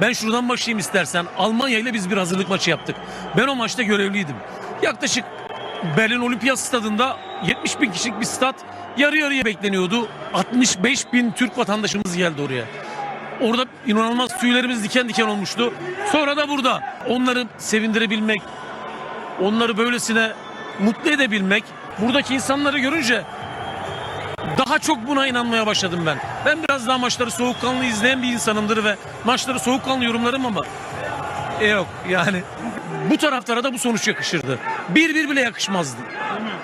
Ben şuradan başlayayım istersen. Almanya ile biz bir hazırlık maçı yaptık. Ben o maçta görevliydim. Yaklaşık Berlin Olimpiyat Stadında 70 bin kişilik bir stat yarı yarıya bekleniyordu. 65 bin Türk vatandaşımız geldi oraya. Orada inanılmaz tüylerimiz diken diken olmuştu. Sonra da burada onları sevindirebilmek, onları böylesine mutlu edebilmek, buradaki insanları görünce daha çok buna inanmaya başladım ben. Ben biraz daha maçları soğukkanlı izleyen bir insanımdır ve maçları soğukkanlı yorumlarım ama e yok yani bu taraftara da bu sonuç yakışırdı. Bir bir bile yakışmazdı.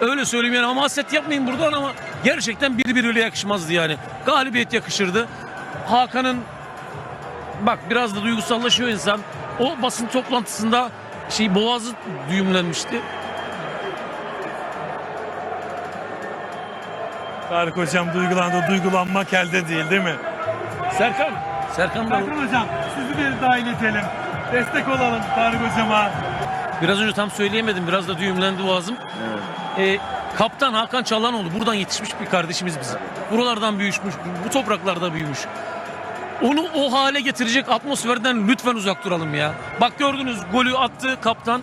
Öyle söyleyeyim yani ama haset yapmayın buradan ama gerçekten bir bir bile yakışmazdı yani. Galibiyet yakışırdı. Hakan'ın bak biraz da duygusallaşıyor insan. O basın toplantısında şey boğazı düğümlenmişti. Tarık hocam duygulandı. Duygulanmak elde değil değil mi? Serkan. Serkan da Serkan hocam sizi de dahil edelim. Destek olalım Tarık hocama. biraz önce tam söyleyemedim. Biraz da düğümlendi boğazım. Ee, Kaptan Hakan Çalhanoğlu buradan yetişmiş bir kardeşimiz bizim. Buralardan büyümüş, bu topraklarda büyümüş. Onu o hale getirecek atmosferden lütfen uzak duralım ya. Bak gördünüz golü attı kaptan.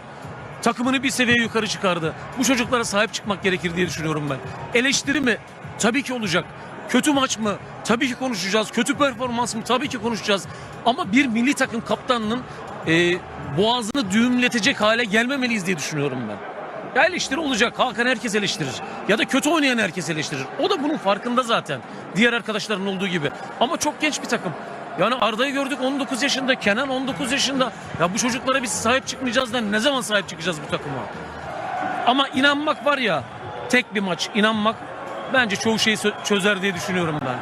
Takımını bir seviye yukarı çıkardı. Bu çocuklara sahip çıkmak gerekir diye düşünüyorum ben. Eleştiri mi? Tabii ki olacak. Kötü maç mı? Tabii ki konuşacağız. Kötü performans mı? Tabii ki konuşacağız. Ama bir milli takım kaptanının e, boğazını düğümletecek hale gelmemeliyiz diye düşünüyorum ben. Ya eleştiri olacak. Hakan herkes eleştirir. Ya da kötü oynayan herkes eleştirir. O da bunun farkında zaten. Diğer arkadaşların olduğu gibi. Ama çok genç bir takım. Yani Arda'yı gördük 19 yaşında, Kenan 19 yaşında. Ya bu çocuklara biz sahip çıkmayacağız da ne zaman sahip çıkacağız bu takıma? Ama inanmak var ya, tek bir maç inanmak bence çoğu şeyi çözer diye düşünüyorum ben.